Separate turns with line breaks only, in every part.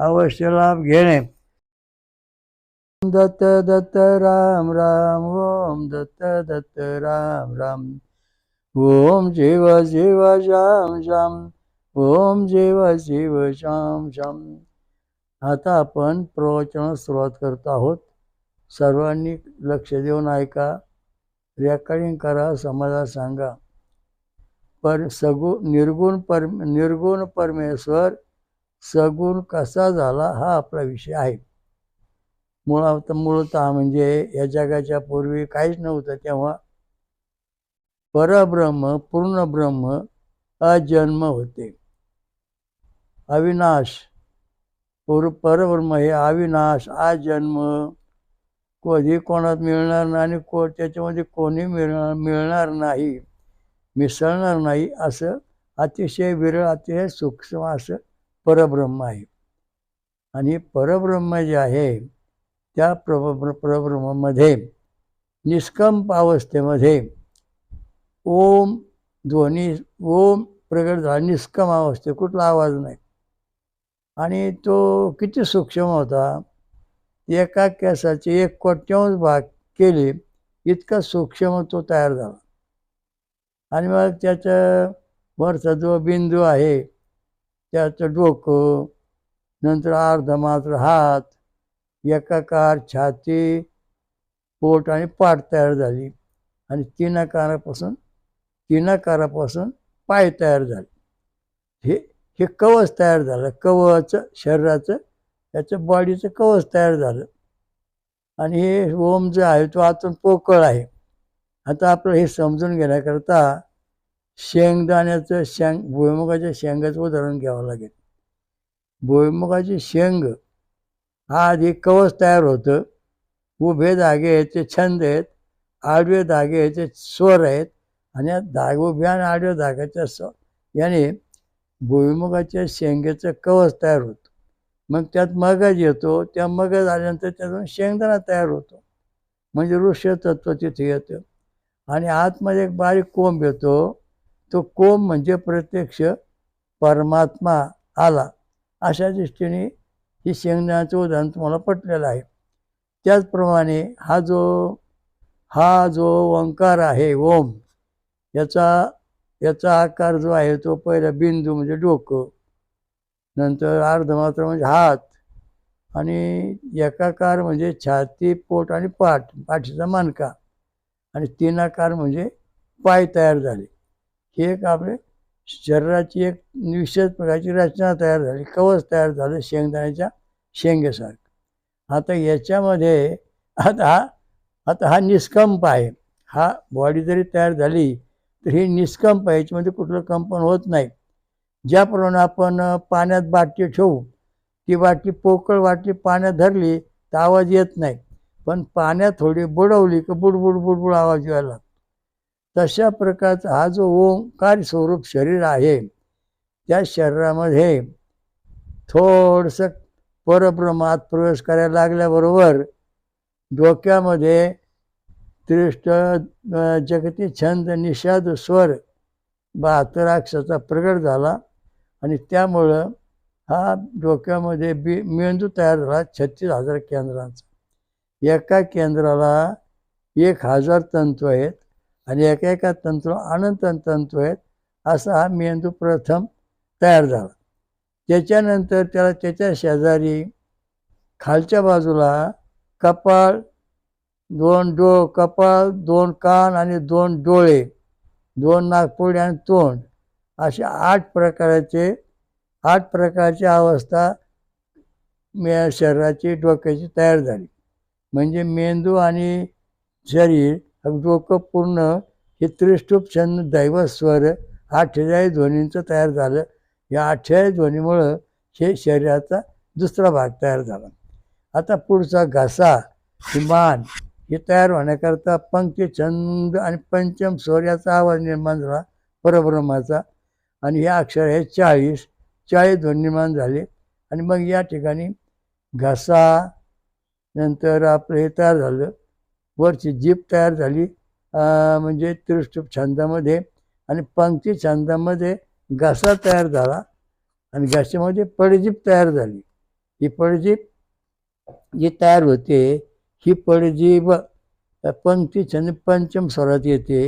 अवश्य लाभ घेणे. दत्त दत्त राम राम ओम दत्त दत्त राम राम. ओम जीव जीव श्याम श्याम. ओम जीव जीव श्याम श्याम. आता आपण प्रवचनात सुरुवात करत आहोत. सर्वांनी लक्ष देऊन ऐका. रेकॉर्डिंग करा समाजात सांगा. पर सगु निर्गुण पर निर्गुण परमेश्वर सगुण कसा झाला हा आपला विषय आहे. मुळात मूळतः म्हणजे या जगाच्या पूर्वी काहीच नव्हतं तेव्हा. परब्रह्म पूर्ण ब्रह्म अजन्म होते. अविनाश पूर परब्रह्म हे अविनाश अजन्म. कधी कोणात मिळणार नाही आणि को त्याच्यामध्ये कोणी मिळणार मिळणार नाही मिसळणार नाही असं अतिशय विरळ अतिशय सूक्ष्म असं परब्रह्म आहे. आणि परब्रह्म जे आहे त्या प्रब परब्रह्मामध्ये निष्कंप अवस्थेमध्ये ओम ध्वनी ओम प्रगट झाला निष्कम अवस्थे कुठला आवाज नाही. आणि तो किती सूक्ष्म होता एका केसाचे एक कोट्यांश भाग केले इतका सूक्ष्म तो तयार झाला. आणि मग त्याचा वरचा जो बिंदू आहे त्याचं डोकं नंतर अर्ध मात्र हात एकाकार छाती पोट आणि पाठ तयार झाली. आणि तीन आकारापासून पाय तयार झाले. हे हे कवच तयार झालं. कवचं शरीराचं याचं बॉडीचं कवच तयार झालं. आणि हे ओम जो आहे तो आतून पोकळ आहे. आता आपलं हे समजून घेण्याकरता शेंगदाण्याचं शेंग भुईमुगाच्या शेंगाचं उदाहरण घ्यावं लागेल. भुईमुगाची शेंग हा आधी कवच तयार होतं. उभे धागे आहेत ते छंद आहेत. आडवे धागे आहेत ते स्वर आहेत. आणि या धाग उभ्या आणि आडव्या धाग्याच्या स्व याने भुईमुगाच्या शेंगेचं कवच तयार होतं. मग त्यात मगज येतो. त्या मगज आल्यानंतर त्यातून शेंगदाणा तयार होतो. म्हणजे ऋष्य तत्व तिथे येतं. आणि आतमध्ये एक बारीक कोंब येतो. तो कोम म्हणजे प्रत्यक्ष परमात्मा आला. अशा दृष्टीने ही शेंगदाण्याचं उदाहरण तुम्हाला पटलेलं आहे. त्याचप्रमाणे हा जो हा जो ओंकार आहे ओम याचा याचा आकार जो आहे तो पहिला बिंदू म्हणजे डोकं नंतर अर्धमात्र म्हणजे हात आणि एकाकार म्हणजे छाती पोट आणि पाठ पाठीचा मानका आणि तीनाकार म्हणजे पाय तयार झाले. ही एक आपले शरीराची एक विशेष प्रकारची रचना तयार झाली. कवच तयार झालं शेंगदाण्याच्या शेंगेसारखं. आता याच्यामध्ये आता हा आता हा निष्कंप आहे. हा बॉडी जरी तयार झाली तर ही निष्कंप आहे याच्यामध्ये कुठलं कंपन होत नाही. ज्याप्रमाणे आपण पाण्यात बाटली ठेवू ती बाटली पोकळ बाटली पाण्यात धरली तर आवाज येत नाही. पण पाण्यात थोडी बुडवली की बुडबुड बुडबुड आवाज यायला लागतो. तशा प्रकारचा हा जो ओंकार स्वरूप शरीर आहे त्या शरीरामध्ये थोडंसं परब्रह्मात प्रवेश करायला लागल्याबरोबर डोक्यामध्ये त्रिष्ट जगती छंद निषाद स्वर बहात्तर प्रगट झाला आणि त्यामुळं हा डोक्यामध्ये बी मेंदू तयार झाला छत्तीस हजार केंद्रांचा. एका केंद्राला एक हजार तंतू आहेत. आणि एका एका तंत्र अनंत तंतू आहेत असा हा मेंदू प्रथम तयार झाला. त्याच्यानंतर त्याला त्याच्या शेजारी खालच्या बाजूला कपाळ दोन डो कपाळ दोन कान आणि दोन डोळे दोन नागपुडी आणि तोंड असे आठ प्रकाराचे आठ प्रकारची अवस्था मे शरीराची डोक्याची तयार झाली. म्हणजे मेंदू आणि शरीर डोकं पूर्ण हे त्रिष्टूप छंद दैवस्वर अठ्ठेचाळीस ध्वनींचं तयार झालं. या अठ्ठेचाळीस ध्वनीमुळं हे शरीराचा दुसरा भाग तयार झाला. आता पुढचा घसा ही हे तयार होण्याकरता पंक्ती छंद आणि पंचम स्वर याचा आवाज निर्माण झाला. परब्रह्माचा. आणि हे अक्षर हे चाळीस चाळीस ध्वनी निर्माण झाले. आणि मग या ठिकाणी घसा नंतर आपलं हे तयार झालं. वरची जीप तयार झाली म्हणजे त्रिष्टुप छंदामध्ये आणि पंक्ती छंदामध्ये घसा तयार झाला आणि घशामध्ये पडजीप तयार झाली. ही पडजीप जी तयार होते ही पडजीप पंक्ती छंद पंचम स्वरात येते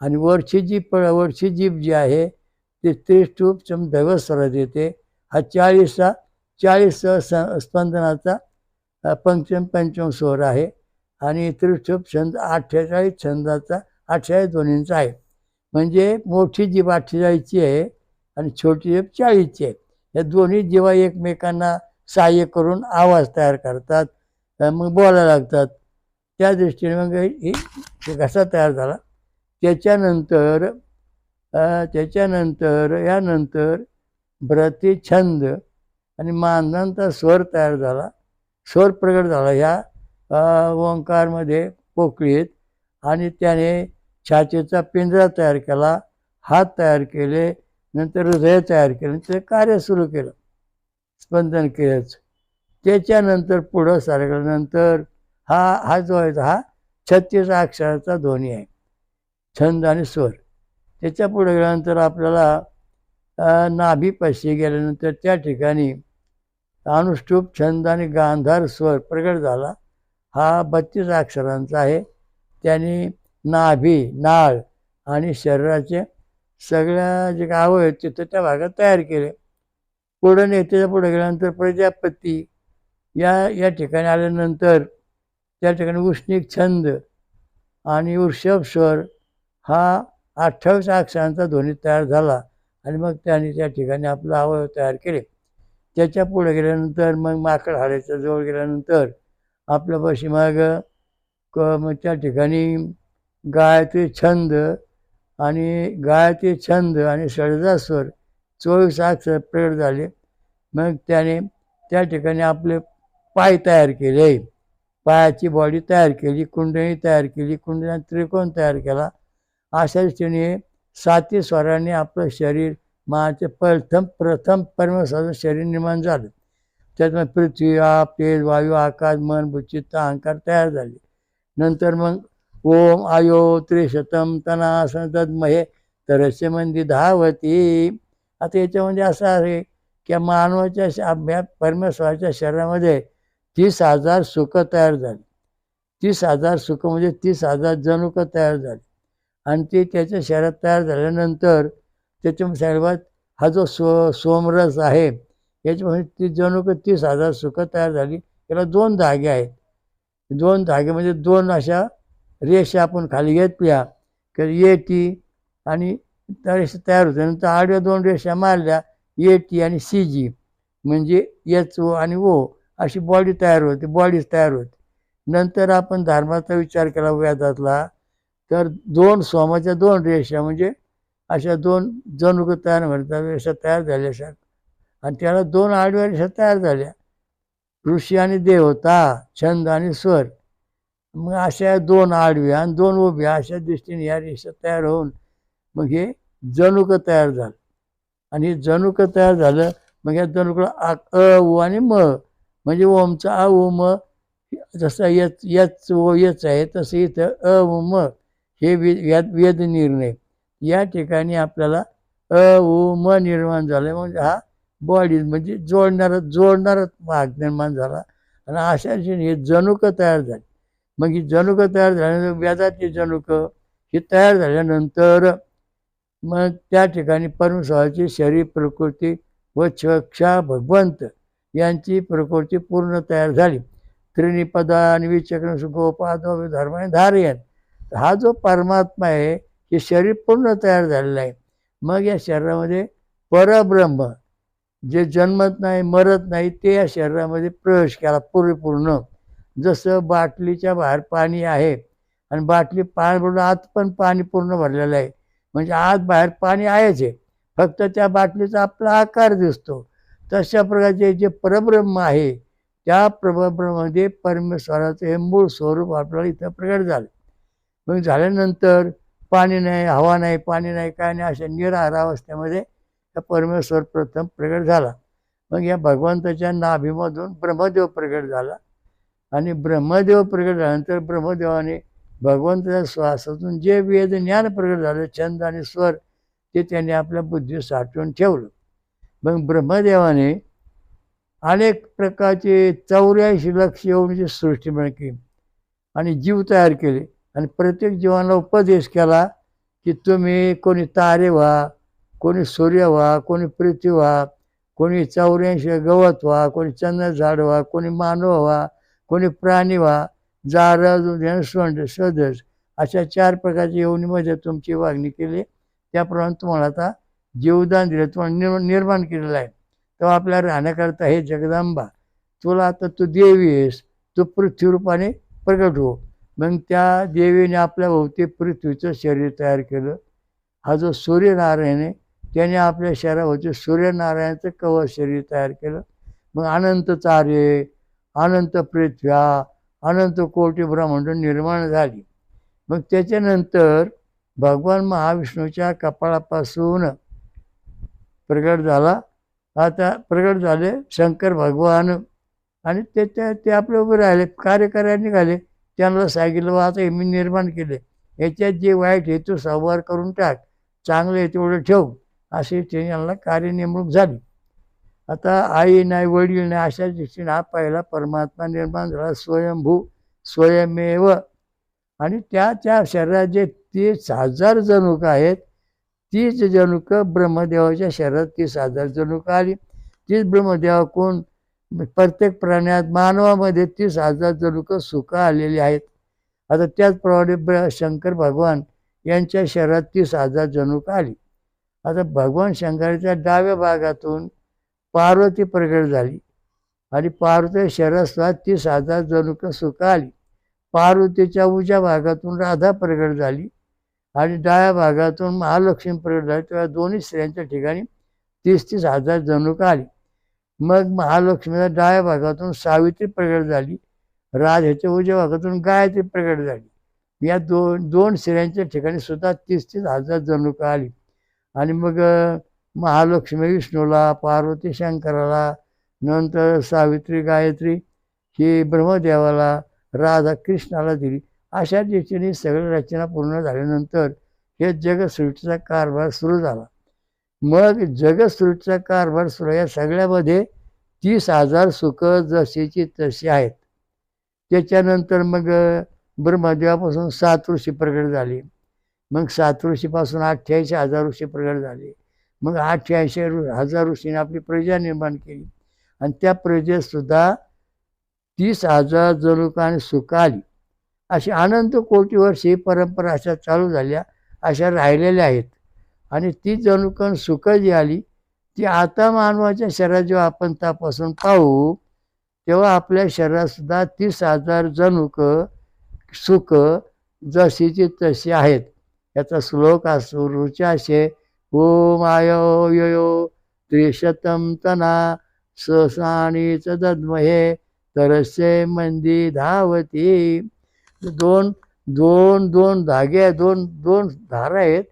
आणि वरची जी प वरची जीभ जी आहे ती त्रिष्टूप चम स्वरात येते. हा चाळीसचा चाळीस स स्पंदनाचा पंचम पंचम स्वर आहे. आणि त्रिष्टूप छंद अठ्ठेचाळीस छंदाचा अठ्ठेचाळीस ध्वनींचा आहे. म्हणजे मोठी जीभ अठ्ठेचाळीसची आहे आणि छोटी जीभ चाळीसची आहे. या दोन्ही जीवा एकमेकांना सहाय्य करून आवाज तयार करतात मग बोलायला लागतात. त्या दृष्टीने मग ही घसा तयार झाला? त्याच्यानंतर त्याच्यानंतर यानंतर छंद आणि मानदांचा स्वर तयार झाला. स्वर प्रगट झाला. ह्या ओंकारमध्ये पोकळीत आणि त्याने छातीचा पिंजरा तयार केला हात तयार केले नंतर हृदय तयार केलं ते कार्य सुरू केलं स्पंदन केलंच त्याच्यानंतर पुढं सारखल्यानंतर हा हा जो आहे हा छत्तीस अक्षराचा ध्वनी आहे. छंद आणि स्वर. त्याच्या पुढे गेल्यानंतर आपल्याला नाभीपाशी गेल्यानंतर त्या ठिकाणी अनुष्टूप छंद आणि गांधार स्वर प्रगट झाला. हा बत्तीस अक्षरांचा आहे. त्यांनी नाभी नाळ आणि शरीराचे सगळ्या जे काय अवयव आहेत तिथं त्या भागात तयार केले. पुढं नेत्याच्या पुढे गेल्यानंतर प्रजापती या या ठिकाणी आल्यानंतर त्या ठिकाणी उष्णिक छंद आणि वृषभ स्वर हा अठ्ठावीस अक्षरांचा ध्वनी तयार झाला आणि मग त्याने त्या ठिकाणी आपलं अवयव तयार केले. त्याच्या पुढे गेल्यानंतर मग माकड हाडाच्या जवळ गेल्यानंतर आपल्यापाशी मग क मग त्या ठिकाणी गायत्री छंद आणि गायत्री छंद आणि षडजा स्वर चोवीस अक्षर प्रगट झाले. मग त्याने त्या ठिकाणी आपले पाय तयार केले. पायाची बॉडी तयार केली कुंडणी तयार केली कुंडलीने त्रिकोण तयार केला. अशा दृष्टीने साती स्वराने आपलं शरीर माचे प्रथम प्रथम परमेश्वराचं शरीर निर्माण झालं. त्यातनं पृथ्वी आप तेज वायू आकाश मन बुचित्त अहंकार तयार झाले. नंतर मग ओम आयो त्रिशतम तनासन तद्महे तरस्य मंदी धावती. आता याच्यामध्ये असं आहे की मानवाच्या श- अभ्या परमेश्वराच्या शरीरामध्ये तीस हजार सुखं तयार झाली. तीस हजार सुखं म्हणजे तीस हजार जनुकं तयार झाली. आणि ते त्याच्या शरीरात तयार झाल्यानंतर त्याच्या सर्वात हा जो सो सोमरस आहे याच्यामध्ये म्हणजे ती जणूक तीस हजार सुखं तयार झाली. त्याला दोन धागे आहेत. दोन धागे म्हणजे दोन अशा रेषा आपण खाली घेतल्या. तर ये टी आणि त्या रेषा तयार होत्या. नंतर आडव्या दोन रेषा मारल्या. ए टी आणि सी जी म्हणजे एच ओ आणि ओ अशी बॉडी तयार होते. बॉडीज तयार होते. नंतर आपण धर्माचा विचार केला व्याजातला तर दोन सोमाच्या दोन रेषा म्हणजे अशा दोन जणुक तयार म्हणतात रेषा तयार झाल्या आणि त्याला दोन आडव्या तयार झाल्या. ऋषी आणि देवता छंद आणि स्वर. मग अशा दोन आडव्या आणि दोन उभ्या अशा दृष्टीने या रेषा तयार होऊन मग हे जणुक तयार झालं. आणि हे जणुक तयार झालं मग या जणुकला आ अ उ आणि म म्हणजे ओमचं आ उ म जसं यच यच ओ यच आहे तसं इथं अ उ म हे वेद यात वेद निर्णय या ठिकाणी आपल्याला अ उ म निर्माण झालं म्हणजे हा बॉडी म्हणजे जोडणारा जोडणारा भाग निर्माण झाला. आणि अशा हे जनुकं तयार झाली. मग ही जनुकं तयार झाल्यानंतर व्याजाची जनुकं ही तयार झाल्यानंतर मग त्या ठिकाणी परमेश्वराची शरीर प्रकृती व चक्षा भगवंत यांची प्रकृती पूर्ण तयार झाली. त्रिनिपदान आणि विचक्र गोपाद धर्म धारयन हा जो परमात्मा आहे हे शरीर पूर्ण तयार झालेलं आहे. मग या शरीरामध्ये परब्रह्म जे जन्मत नाही मरत नाही ते या शरीरामध्ये प्रवेश केला परिपूर्ण. जसं बाटलीच्या बाहेर पाणी आहे आणि बाटली पाणी भरून आत पण पाणी पूर्ण भरलेलं आहे. म्हणजे आत बाहेर पाणी आहेच आहे. फक्त त्या बाटलीचा आपला आकार दिसतो. तशा प्रकारचे जे परब्रह्म आहे त्या परब्रह्मामध्ये परमेश्वराचं हे मूळ स्वरूप आपल्याला इथं प्रगट झालं. मग झाल्यानंतर पाणी नाही हवा नाही पाणी नाही काय नाही अशा निराहार अवस्थेमध्ये त्या परमेश्वर प्रथम प्रगट झाला. मग या भगवंताच्या नाभीमधून ब्रह्मदेव प्रगट झाला. आणि ब्रह्मदेव प्रगट झाल्यानंतर ब्रह्मदेवाने भगवंताच्या श्वासातून जे वेद ज्ञान प्रगट झालं छंद आणि स्वर ते त्यांनी आपल्या बुद्धी साठवून ठेवलं. मग ब्रह्मदेवाने अनेक प्रकारचे चौऱ्याऐंशी लक्ष येऊनची सृष्टी केली आणि जीव तयार केले. आणि प्रत्येक जीवाला उपदेश केला की तुम्ही कोणी तारे व्हा कोणी सूर्य व्हा कोणी पृथ्वी व्हा कोणी चौऱ्याऐंशी गवत व्हा कोणी चंद्र झाड व्हा कोणी मानव व्हा कोणी प्राणी व्हा जार सोंड सदस अशा चार प्रकारच्या योनीमध्ये तुमची वागणी केली. त्याप्रमाणे तुम्हाला आता जीवदान दिलं तुम्हाला निर् निर्माण केलेलं आहे. तेव्हा आपल्याला राहण्याकरता हे जगदंबा. तुला आता तू देवी आहेस तू पृथ्वीरूपाने प्रकट प्रगट हो. मग त्या देवीने आपल्या भोवती पृथ्वीचं शरीर तयार केलं. हा जो सूर्यनारायण आहे त्याने आपल्या शरीराभोवती सूर्यनारायणाचं कवच शरीर तयार केलं. मग अनंत तारे अनंत पृथ्व्या अनंत कोटी ब्रह्मांड निर्माण झाली. मग त्याच्यानंतर भगवान महाविष्णूच्या कपाळापासून प्रगट झाला. आता प्रगट झाले शंकर भगवान आणि ते त्या ते आपले उभे राहिले कार्यकार्या निघाले. त्यांना सांगितलं बा आता हे मी निर्माण केले. याच्यात जे वाईट हेतू संवार करून टाक. चांगलं आहे तेवढं ठेव. अशी त्यांना कार्य नेमणूक झाली. आता आई नाही वडील नाही अशा दृष्टीने हा पहिला परमात्मा निर्माण झाला स्वयंभू स्वयमेव. आणि त्या त्या शरीरात जे तीस हजार जणूक आहेत तीच जनुक ब्रह्मदेवाच्या शरीरात तीस हजार जनुक आली. तीच ब्रह्मदेवा कोण? प्रत्येक प्राण्यात मानवामध्ये तीस हजार जणुकं सुख आलेली आहेत. आता त्याचप्रमाणे ब्र शंकर भगवान यांच्या शरीरात तीस हजार जनुक आली. आता भगवान शंकराच्या डाव्या भागातून पार्वती प्रगट झाली. आणि पार्वती शरस्वात तीस हजार जनुक सुख आली. पार्वतीच्या उज्या भागातून राधा प्रगट झाली. आणि डाव्या भागातून महालक्ष्मी प्रगट झाली. तेव्हा दोन्ही स्त्रियांच्या ठिकाणी तीस तीस हजार जनुक आली. मग महालक्ष्मीच्या डाव्या भागातून सावित्री प्रगट झाली. राधाच्या उजव्या भागातून गायत्री प्रगट झाली. या दोन दोन स्त्रियांच्या ठिकाणी सुद्धा तीस तीस हजार जनुक आली. आणि मग महालक्ष्मी विष्णूला पार्वती शंकराला नंतर सावित्री गायत्री ही ब्रह्मदेवाला राधा कृष्णाला दिली. अशा रीतीने सगळी रचना पूर्ण झाल्यानंतर हे जगसृष्टीचा कारभार सुरू झाला. मग जगसृष्टीचा कारभार सुरू या सगळ्यामध्ये तीस हजार सुख जशीची तशी आहेत. त्याच्यानंतर मग ब्रह्मदेवापासून सात ऋषी प्रगट झाली. मग सात ऋषीपासून अठ्ठ्याऐंशी हजार ऋषी प्रगट झाले. मग अठ्ठ्याऐंशी हजार ऋषीने आपली प्रजा निर्माण केली. आणि त्या प्रजेतसुद्धा तीस हजार जनुकाने सुख आली. अशी अनंत कोटी वर्ष ही परंपरा अशा चालू झाल्या अशा राहिलेल्या आहेत. आणि ती जनुकन सुख जी आली ती आता मानवाच्या शरीरात जेव्हा आपण त्यापासून पाहू तेव्हा आपल्या शरीरातसुद्धा तीस हजार जनुक सुख जशीची तशी आहेत. याचा श्लोक असो रुचा ओम आयो यो त्रिशतम तना ससाणीच दद्महे तरसे मंदी धावती. दोन दोन दोन धागे दोन दोन धारा आहेत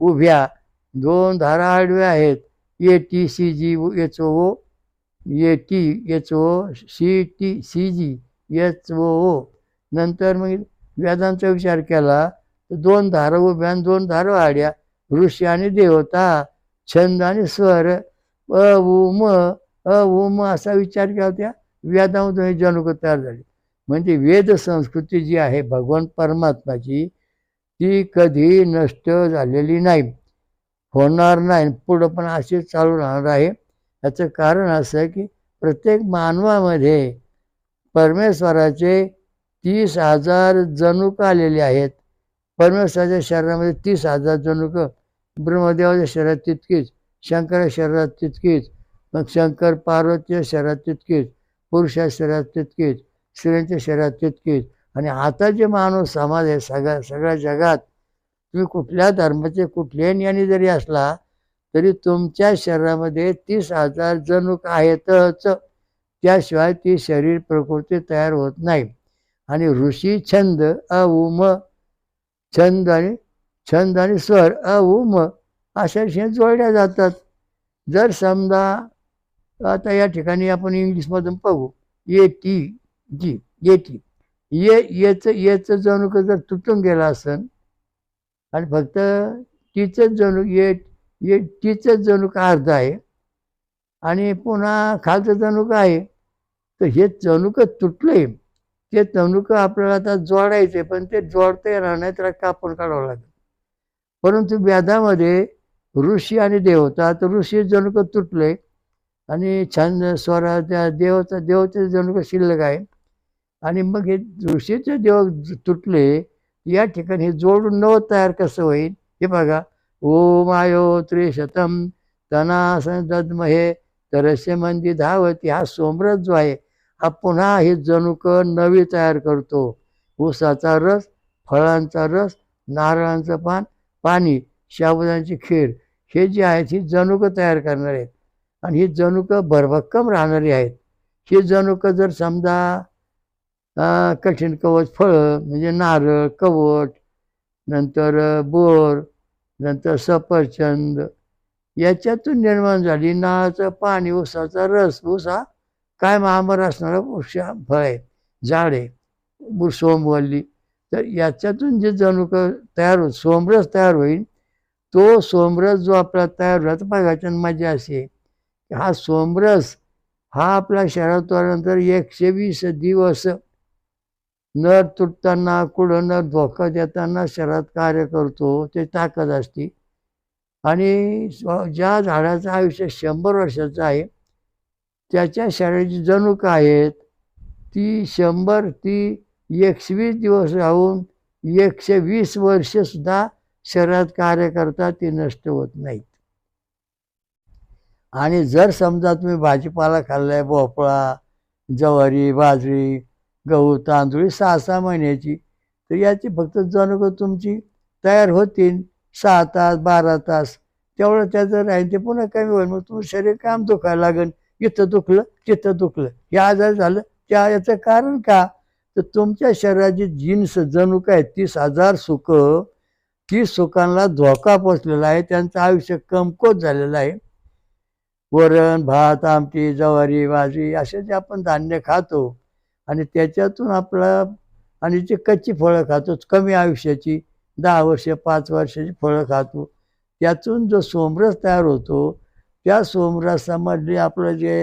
उभ्या दोन धारा आडव्या आहेत. A T C G H O A T H O C T C G H O O. नंतर मग वेदांचा विचार केला दोन धारा उभ्या आणि दोन धारा आड्या ऋषी आणि देवता छंद आणि स्वर अ उम अ उम असा विचार केला त्या वेदामधून जनुक तयार झाली. म्हणजे वेद संस्कृती जी आहे भगवान परमात्माची ती कधी नष्ट झालेली नाही. होणार नाही. पुढं पण असे चालू राहणार आहे. याचं कारण असं आहे की प्रत्येक मानवामध्ये परमेश्वराचे तीस हजार जनुक आलेले आहेत. परमेश्वराच्या शरीरामध्ये तीस हजार जणूक ब्रह्मदेवाच्या शरीरात तितकीच शंकराच्या शरीरात तितकीच मग शंकर पार्वतीच्या शरीरात तितकीच पुरुषा शरीरात तितकीच स्त्रियांच्या शरीरात तितकीच. आणि आता जे मानव समाज आहे सगळ्या सगळ्या जगात तुम्ही कुठल्या धर्माचे कुठल्याही ज्ञानी जरी असला तरी तुमच्या शरीरामध्ये तीस हजार जणूक आहेतच. त्याशिवाय ती शरीर प्रकृती तयार होत नाही. आणि ऋषी छंद अ उम छंद आणि छंद आणि स्वर अ उ म अशा विषय जोडल्या जातात. जर समजा आता या ठिकाणी आपण इंग्लिशमधून पाहू. ये टी जी ए टी ये येचं येचं जणूक जर तुटून गेलं असन आणि फक्त टीचंच जणूक ये ये टीचंच जणूक अर्ध आहे आणि पुन्हा खालचं जणूक आहे तर हे जणूक आहे ते तणुकं आपल्याला आता जोडायचे पण ते जोडता येणार नाही त्याला कापून काढावं लागेल परंतु व्याधामध्ये ऋषी आणि देवता तर ऋषी जणुकं तुटले आणि छान स्वरा त्या देवता देवते जणुकं शिल्लक आहे आणि मग हे ऋषीचे देव तुटले या ठिकाणी हे जोडून नव तयार कसं होईल हे बघा ओम आयो त्रिशतम तना दद्महे तरस्य मंदी धावती हा सोमरथ जो आहे हा पुन्हा हे जणूक नवी तयार करतो. ऊसाचा रस फळांचा रस नारळांचं पान पाणी शाबुदाची खीर हे जे आहेत ही जणूक तयार करणार आहेत. आणि ही जणूक भरभक्कम राहणारी आहेत. ही जणूक जर समजा कठीण कवच फळं म्हणजे नारळ कवट नंतर बोर नंतर सफरचंद याच्यातून निर्माण झाली नाळाचं पाणी ऊसाचा रस ऊस हा काय महामर असणारं? वृक्षा फळ आहे झाड आहे सोमवल्ली. तर याच्यातून जे जणूक तयार हो सोमरस तयार होईल तो सोमरस जो आपला तयार होता आता बघायच्या असे अशी की हा सोमरस हा आपल्या शहरात आल्यानंतर एकशे वीस दिवस नर तुटताना कुठं नर धोका देताना शहरात कार्य करतो ते ताकद असते. आणि ज्या झाडाचं आयुष्य शंभर वर्षाचं आहे त्याच्या शरीराची जणूक आहेत ती शंभर ती एकशे वीस दिवस राहून एकशे वीस वर्षसुद्धा शरीरात कार्य करता ती नष्ट होत नाहीत. आणि जर समजा तुम्ही भाजीपाला खाल्लाय भोपळा ज्वारी बाजरी गहू तांदूळ सहा सहा महिन्याची तर याची फक्त जणूक तुमची तयार होतील सहा तास बारा तास तेवढं त्याचं राहील ते पुन्हा कमी होईल. मग तुमचं शरीर काम दुखायला लागेल. इथं दुखलं तिथं दुखलं. हे आजार झालं त्या याचं कारण का? तर तुमच्या शरीराची जीन्स जणूक आहे तीस हजार सुख तीस सुखांना धोका पोचलेला आहे त्यांचं आयुष्य कमकोत झालेलं आहे. वरण भात आमटी जवारी बाजरी असे जे आपण धान्य खातो आणि त्याच्यातून आपला आणि जे कच्ची फळं खातो कमी आयुष्याची दहा वर्ष पाच वर्षाची फळं खातो त्यातून जो सोमरस तयार होतो त्या सोमरसामध्ये आपलं जे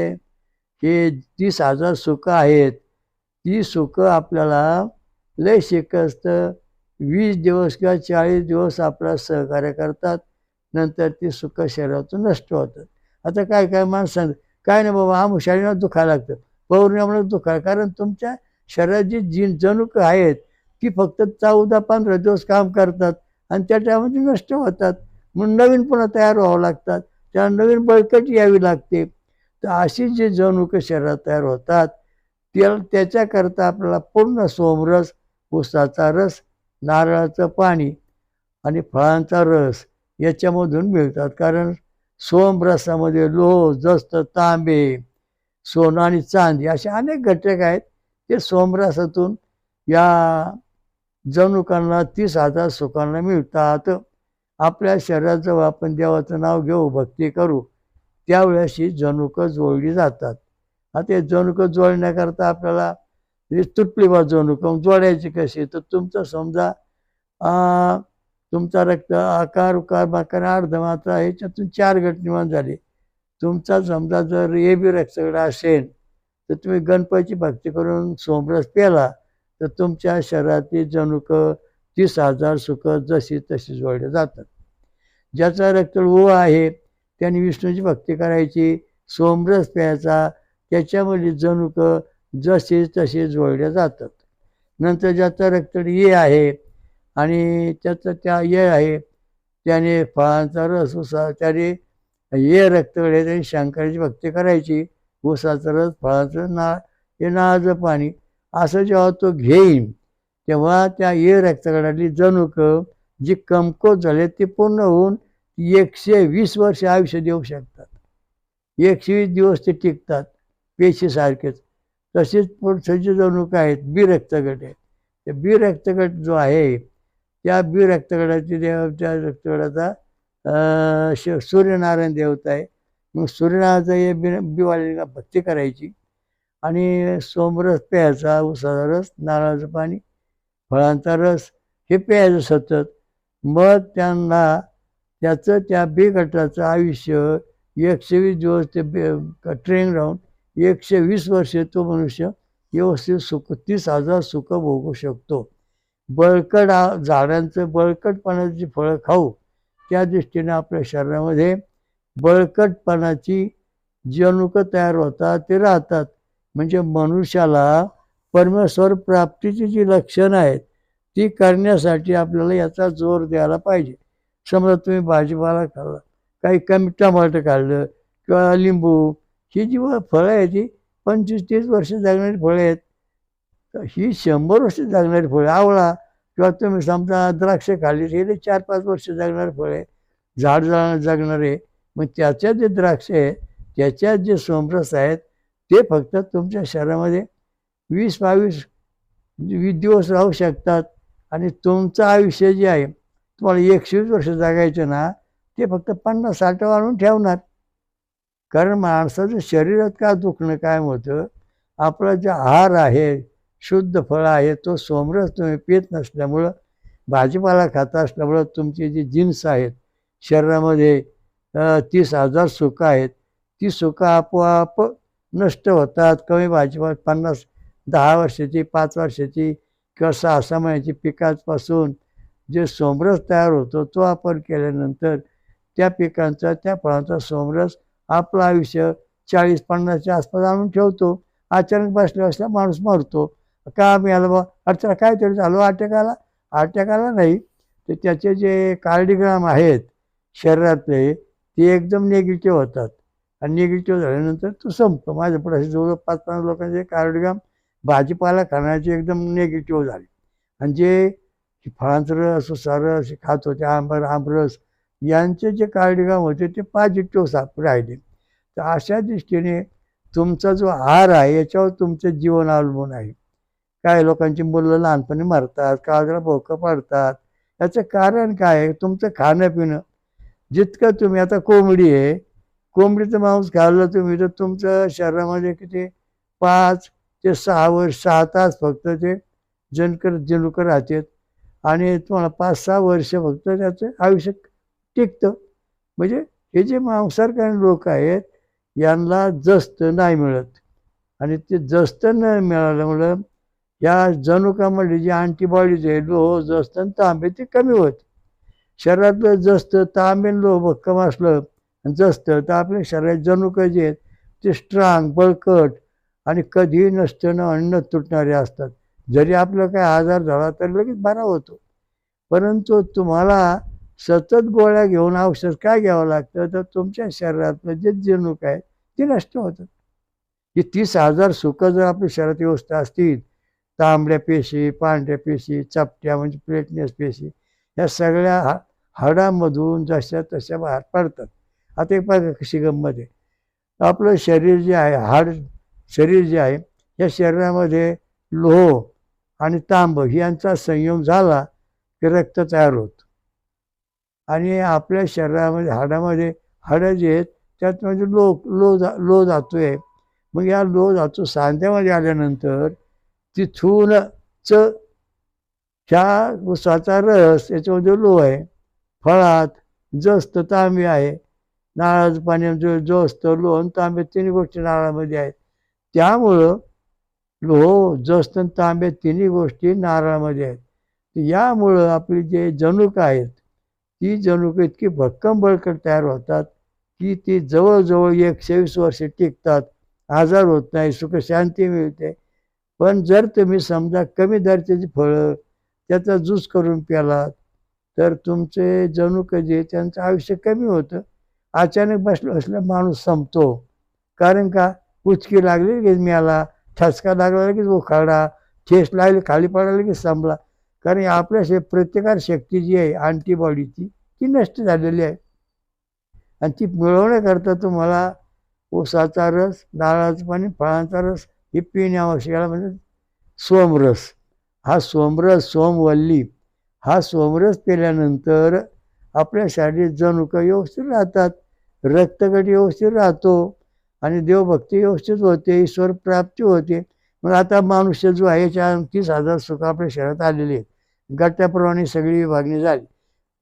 हे तीस हजार सुखं आहेत ती सुखं आपल्याला लय शिकस्त वीस दिवस किंवा चाळीस दिवस आपल्याला सहकार्य करतात नंतर ती सुखं शरीरातून नष्ट होतात. आता काय काय माणसं काय नाही बाबा आम शरीरात दुखायला लागतं. पौर्णिमा दुखा कारण तुमच्या शरीराची जी जणूक आहेत ती फक्त चौदा पंधरा दिवस काम करतात आणि त्या टायमामध्ये नष्ट होतात. म्हणून नवीन पुन्हा तयार व्हावं लागतात. त्या नवीन बळकट यावी लागते. तर अशी जी जणूक शरीरात तयार होतात त्या त्याच्याकरता आपल्याला पूर्ण सोमरस ऊसाचा रस नारळाचं पाणी आणि फळांचा रस याच्यामधून मिळतात. कारण सोमरसामध्ये लोह जस्त तांबे सोनं आणि चांदी असे अनेक घटक आहेत. ते सोमरसातून या जणुकांना तीस हजार सुखांना मिळतात. आपल्या शरीराचं आपण देवाचं नाव घेऊ भक्ती करू त्यावेळेस ही जणुकं जोडली जातात. आता ते जणुकं जोडण्याकरता आपल्याला तुटली बा जणुकं जोडायची कशी? तर तुमचं समजा तुमचा रक्त आकार उकार बाकार अर्धमात्रा ह्याच्यातून चार गट निर्माण झाले. तुमचा समजा जर ए बी रक्तगडा असेल तर तुम्ही गणपतीची भक्ती करून सोमरस पेला तर तुमच्या शरीरातील जनुकं तीस हजार सुखं जशी तशी जोडले जातात. ज्याचा रक्त ओ आहे त्याने विष्णूची भक्ती करायची सोमरस प्यायचा त्याच्यामध्ये जणुक जसे तसे जोडले जातात. नंतर ज्याचा रक्त ये आहे आणि त्याचं त्या ये आहे त्याने फळांचा रस उसा त्याने ये रक्तगडे त्याने शंकराची भक्ती करायची उसाचा रस फळाचं ना हे नाळाचं पाणी. असं जेव्हा तो घेईन तेव्हा त्या ये रक्तगडातली जणूक जी कमकोत झाले ती पूर्ण होऊन एकशे वीस वर्ष आयुष्य देऊ शकतात. एकशे वीस दिवस ते टिकतात पेशीसारखेच. तसेच पुढचे जे काय आहेत बी रक्तगट आहे ते बी रक्तगट जो आहे त्या बी रक्तगटाची देव त्या रक्तगटाचा श सूर्यनारायण देवता आहे. मग सूर्यनारायणाचा हे बी बिवाळीला भक्ती करायची. आणि सोमरस प्यायचा उसाचा रस नारळाचं पाणी फळांचा रस हे प्यायचं सतत. मग त्यांना त्याचं त्या बी गटाचं आयुष्य एकशे वीस दिवस ते ट्रेन राहून एकशे वीस वर्षे तो मनुष्य व्यवस्थित सुख तीस हजार सुख भोगू शकतो. बळकट झाडांचं बळकटपणाची फळं खाऊ त्या दृष्टीने आपल्या शरीरामध्ये बळकटपणाची जनुकं तयार होतात ते राहतात. म्हणजे मनुष्याला परमेश्वर प्राप्तीची जी लक्षणं आहेत ती करण्यासाठी आपल्याला याचा जोर द्यायला पाहिजे. समजा तुम्ही भाजीपाला खाल्ला काही कमी टमाटर काढलं किंवा लिंबू ही जी फळं आहेत ती पंचवीस तीस वर्ष जगणारी फळं आहेत ही शंभर वर्ष जगणारी फळं आवळा किंवा तुम्ही समजा द्राक्ष खाल्ली हे ते चार पाच वर्ष जगणारे फळे झाड जाणं जगणारे मग त्याच्यात जे द्राक्ष आहे त्याच्यात जे सोमरस आहेत ते फक्त तुमच्या शरीरामध्ये वीस बावीस दिवस राहू शकतात. आणि तुमचं आयुष्य जे आहे तुम्हाला एकशे वीस वर्ष जगायचं ना ते फक्त पन्नास साठ वाढून ठेवणार. कारण माणसाचं शरीरात का दुखणं काय होतं? आपला जे आहार आहे शुद्ध फळं आहे तो सोमरस तुम्ही पित नसल्यामुळं भाजीपाला खाता असल्यामुळं तुमचे जे जीन्स आहेत शरीरामध्ये तीस हजार सुखं आहेत. ती सुखं आपोआप नष्ट होतात. कमी भाजीपाला पन्नास दहा वर्षाची पाच वर्षाची किंवा सहा सहा महिन्याची पिकांपासून जे सोमरस तयार होतो तो आपण केल्यानंतर त्या पिकांचा त्या फळांचा सोमरस आपलं आयुष्य चाळीस पन्नासच्या आसपास आणून ठेवतो. अचानक बसल्या बसल्या माणूस मरतो. का आम्ही आलो बा? अडचण काहीतरी झालो आटेकाला आला. आला नाही तर त्याचे जे कार्डिग्राम आहेत शरीरातले ते एकदम निगेटिव्ह होतात. आणि निगेटिव्ह झाल्यानंतर तो संपतो. माझ्या पुढे असे जवळ पाच पन्नास लोकांचे कार्डिग्राम भाजीपाला खाण्याची एकदम निगेटिव्ह झाली. आणि जे फळांचं रस असे खात होते आंबर आमरस यांचे जे कार्डिगाम होते ते पॉझिटिव्ह साप राहिले. तर अशा दृष्टीने तुमचा जो आहार आहे याच्यावर तुमचं जीवन अवलंबून आहे. काय लोकांची मुलं लहानपणी मरतात काळजाला भोकं पडतात. याचं कारण काय आहे? तुमचं खाणं पिणं जितकं तुम्ही आता कोंबडी आहे. कोंबडीचं मांस खाल्लं तुम्ही तर तुमचं शरीरामध्ये किती? पाच ते सहा वर्ष सहा तास फक्त ते जनकर जनुकर राहतात. आणि तुम्हाला पाच सहा वर्ष फक्त त्याचं आयुष्य टिकतं. म्हणजे हे जे मांसारकारी लोक आहेत यांना जस्त नाही मिळत. आणि ते जस्त न मिळाल्यामुळं या जनुकामध्ये जे अँटीबॉडीज आहे लोह जस्त आणि तांबे ते कमी होत. शरीरातलं जस्त तांबे लोह भक्कम असलं आणि जस्त तर आपल्या शरीरात जनुकं जे आहेत ते स्ट्रांग बळकट आणि कधीही नसताना अन्न तुटणारे असतात. जरी आपलं काय आजार झाला तरी लगेच बरा होतो. परंतु तुम्हाला सतत गोळ्या घेऊन औषध काय घ्यावं लागतं? तर तुमच्या शरीरातलं म्हणजे जे जनुक आहे ते नष्ट होतं. ही तीस हजार सुखं जर आपल्या शरीरात व्यवस्था असतील तांबड्या पेशी पांढऱ्या पेशी चपट्या म्हणजे प्लेटनेस पेशी ह्या सगळ्या हा हाडामधून जशा तशा बाहेर पडतात. आता एक बघा कशी गंमत आहे. आपलं शरीर जे आहे हाड शरीर जे आहे या शरीरामध्ये लोह आणि तांब यांचा संयम झाला की रक्त तयार होतं. आणि आपल्या शरीरामध्ये हाडामध्ये हाडं जे आहेत त्यात म्हणजे लो लो जा लो जातो आहे मग या लो जातो सांध्यामध्ये आल्यानंतर तिथून च ह्या उसाचा रस याच्यामध्ये लो आहे. फळात जस्त तांबे आहे. नारळाचं पाणी जो जो असतं आणि तांबे तिन्ही गोष्टी नारळामध्ये आहेत. त्यामुळं लोह जस्तन तांबे तिन्ही गोष्टी नारळामध्ये आहेत. यामुळं आपली जे जनुक आहेत ती जनुक इतकी भक्कम बळकट तयार होतात की ती जवळजवळ एकशे वीस वर्ष टिकतात. आजार होत नाही सुख शांती मिळते. पण जर तुम्ही समजा कमी दर्जाची फळं त्याचा ज्यूस करून प्यालात तर तुमचे जणूक जे त्यांचं आयुष्य कमी होतं. अचानक बसलं असलं माणूस संपतो. कारण का? उचकी लागली की मिळाला ठसका लागला लगेच उखाडा ठेस लागली खाली पडायला लगेच संपला. कारण आपल्या शे प्रतिकार शक्ती जी आहे अँटीबॉडीची ती नष्ट झालेली आहे. आणि ती मिळवण्याकरता तुम्हाला ऊसाचा रस नारळाचं पाणी फळांचा रस हे पिणे आवश्यक याला म्हणजे सोमरस. हा सोमरस सोमवल्ली हा सोमरस पिल्यानंतर आपल्या शरीरात का व्यवस्थित राहतात रक्तगट व्यवस्थित राहतो. आणि देवभक्ती व्यवस्थित होते ईश्वर प्राप्ती होते. मग आता मनुष्य जो आहे याच्या तीस हजार सुख आपल्या शहरात आलेली आहेत. गट्ट्याप्रमाणे सगळी विभागणी झाली.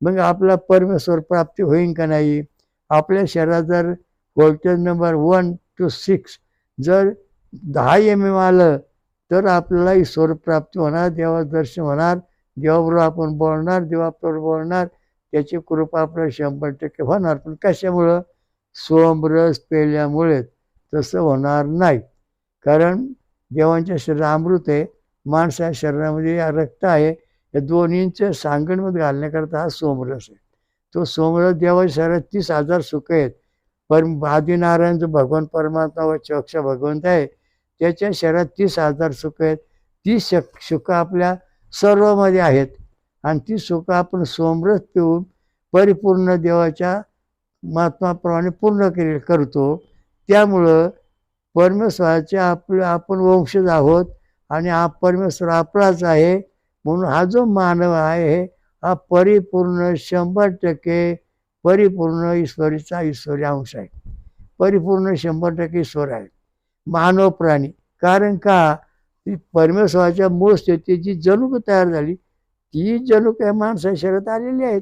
मग आपला परमेश्वर प्राप्ती होईल का नाही? आपल्या शरीरात जर voltage number one two six जर दहा एम एम आलं तर आपल्याला ईश्वर प्राप्ती होणार देवा दर्शन होणार देवाबरोबर आपण बोलणार देवाबरोबर बोलणार त्याची कृपा आपल्याला शंभर टक्के होणार. पण कशामुळं? सोमरस पेल्यामुळेच. तसं होणार नाही. कारण देवांच्या शरीर अमृत आहे माणसाच्या शरीरामध्ये या रक्त आहे या दोन्हींचं सांगणमध्ये घालण्याकरता हा सोमरस आहे. तो सोमरस देवाच्या शरीरात तीस हजार सुख आहेत. परम आदिनारायणचं भगवान परमात्मा व चक्ष भगवंत आहे त्याच्या शरीरात तीस हजार सुख आहेत. ती शक सुख आपल्या सर्वमध्ये आहेत. आणि ती सुख आपण सोमरस पिऊन परिपूर्ण देवाच्या महात्माप्रमाणे पूर्ण केले करतो. त्यामुळं परमेश्वराचे आपलं आपण वंशज आहोत आणि हा परमेश्वर आपलाच आहे म्हणून हा जो मानव आहे हा परिपूर्ण शंभर टक्के परिपूर्ण ईश्वरीचा ईश्वरी अंश आहे. परिपूर्ण शंभर टक्के ईश्वर आहे. मानव प्राणी. कारण का? ती परमेश्वराच्या मूळ स्थितीत जी जनुक तयार झाली. ती जनुक या माणसा शरीरात आलेली आहेत.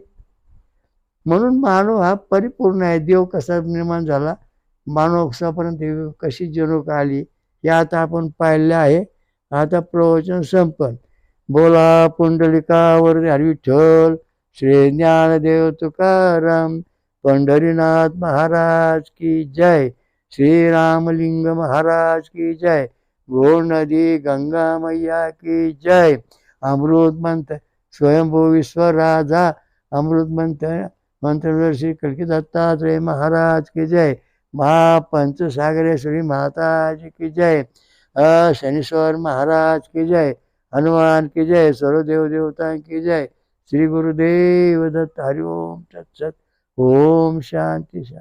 म्हणून मानव हा परिपूर्ण आहे. देव कसा निर्माण झाला? मानवपसापर्यंत कशी जणूक आली हे आता आपण पाहिलं आहे. आता प्रवचन संपन. बोला पुंडलिकावर हरी विठ्ठल श्री ज्ञानदेव तुकाराम पंढरीनाथ महाराज की जय. श्रीरामलिंग महाराज की जय. गो नदी गंगा मैया की जय. अमृत मंत्र स्वयंभू विश्व राजा. अमृत मंत्र मंत्रदर्शी कलकी दत्तात्रय महाराज की जय. महापंचसागरेश्वरी माताजी की जय. शनिश्वर शनीश्वर महाराज की जय. हनुमान की जय. सर्वदेव देवता की जय. श्री गुरुदेव दत्त. हरि ओम. तत्सत ओम शांती शांती.